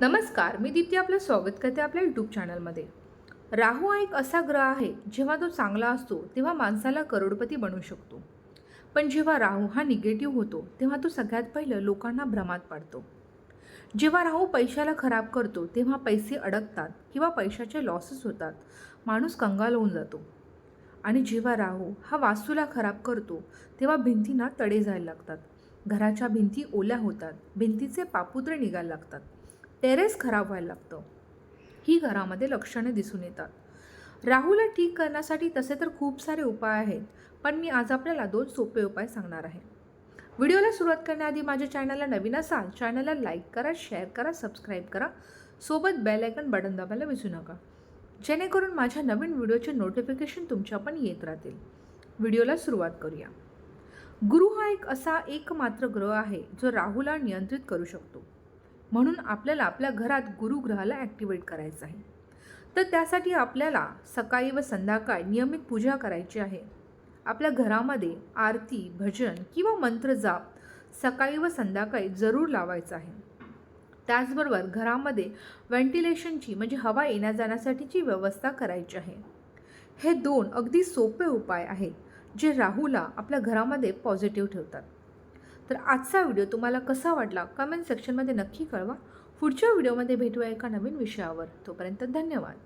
नमस्कार मी दीप्ती आपलं स्वागत करते आपल्या यूट्यूब चॅनलमध्ये राहू हा एक असा ग्रह आहे जेव्हा तो चांगला असतो तेव्हा माणसाला करोडपती बनवू शकतो. पण जेव्हा राहू हा निगेटिव्ह होतो तेव्हा तो सगळ्यात पहिलं लोकांना भ्रमात पाडतो. जेव्हा राहू पैशाला खराब करतो तेव्हा पैसे अडकतात किंवा पैशाचे लॉसेस होतात माणूस कंगाल होऊन जातो. आणि जेव्हा राहू हा वास्तूला खराब करतो तेव्हा भिंतींना तडे जायला लागतात. घराच्या भिंती ओल्या होतात भिंतीचे पापुत्रे निघायला लागतात. टेरेस खराब व्हायला लागतं. ही घरामध्ये लक्षणे दिसून येतात. राहूला ठीक करण्यासाठी तसे तर खूप सारे उपाय आहेत पण मी आज आपल्याला दोन सोपे उपाय सांगणार आहे. व्हिडिओला सुरुवात करण्याआधी माझ्या चॅनलला नवीन असाल चॅनलला लाईक करा शेअर करा सबस्क्राईब करा सोबत बेल आयकन बटन दाबायला विसरू नका. जेणेकरून माझ्या नवीन व्हिडिओचे नोटिफिकेशन तुमच्या पण येत राहतील. व्हिडिओला सुरुवात करूया. गुरु हा एक असा एकमात्र ग्रह आहे जो राहूला नियंत्रित करू शकतो. म्हणून आपल्याला आपल्या घरात गुरुग्रहाला ॲक्टिवेट करायचं आहे. तर त्यासाठी आपल्याला सकाळी व संध्याकाळी नियमित पूजा करायची आहे. आपल्या घरामध्ये आरती भजन किंवा मंत्र जाप सकाळी व संध्याकाळी जरूर लावायचं आहे. त्याचबरोबर घरामध्ये व्हेंटिलेशनची म्हणजे हवा येण्या जाण्यासाठीची व्यवस्था करायची आहे. हे दोन अगदी सोपे उपाय आहेत जे राहूला आपल्या घरामध्ये पॉझिटिव्ह ठेवतात. तर आजचा व्हिडिओ तुम्हाला कसा वाटला कमेंट सेक्शनमध्ये नक्की कळवा. पुढच्या व्हिडिओमध्ये भेटूया एका नवीन विषयावर. तोपर्यंत धन्यवाद.